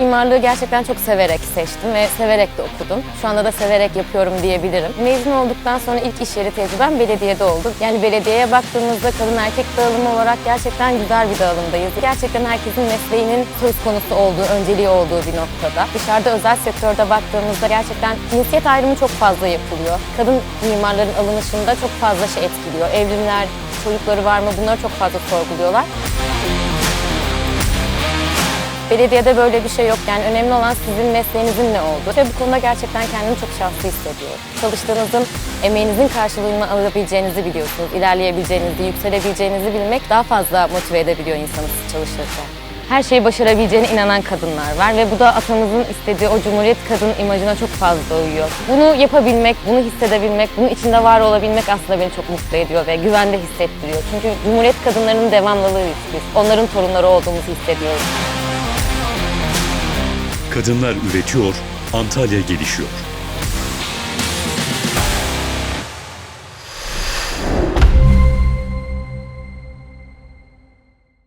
mimarlığı gerçekten çok severek seçtim ve severek de okudum. Şu anda da severek yapıyorum diyebilirim. Mezun olduktan sonra ilk iş yeri tecrübem belediyede oldu. Yani belediyeye baktığımızda kadın erkek dağılımı olarak gerçekten güzel bir dağılımdayız. Gerçekten herkesin mesleğinin söz konusu olduğu, önceliği olduğu bir noktada. Dışarıda özel sektörde baktığımızda gerçekten cinsiyet ayrımı çok fazla yapılıyor. Kadın mimarların alınışında çok fazla şey etkiliyor. Evlimler, çocukları var mı bunları çok fazla sorguluyorlar. Belediyede böyle bir şey yok. Yani önemli olan sizin mesleğinizin ne olduğu. Ve bu konuda gerçekten kendimi çok şanslı hissediyorum. Çalıştığınızın, emeğinizin karşılığını alabileceğinizi biliyorsunuz. İlerleyebileceğinizi, yükselebileceğinizi bilmek daha fazla motive edebiliyor insanı siz çalışırken. Her şeyi başarabileceğine inanan kadınlar var ve bu da atamızın istediği o cumhuriyet kadın imajına çok fazla uyuyor. Bunu yapabilmek, bunu hissedebilmek, bunun içinde var olabilmek aslında beni çok mutlu ediyor ve güvende hissettiriyor. Çünkü cumhuriyet kadınlarının devamlılığıyız biz. Onların torunları olduğumuzu hissediyoruz. Kadınlar üretiyor, Antalya gelişiyor.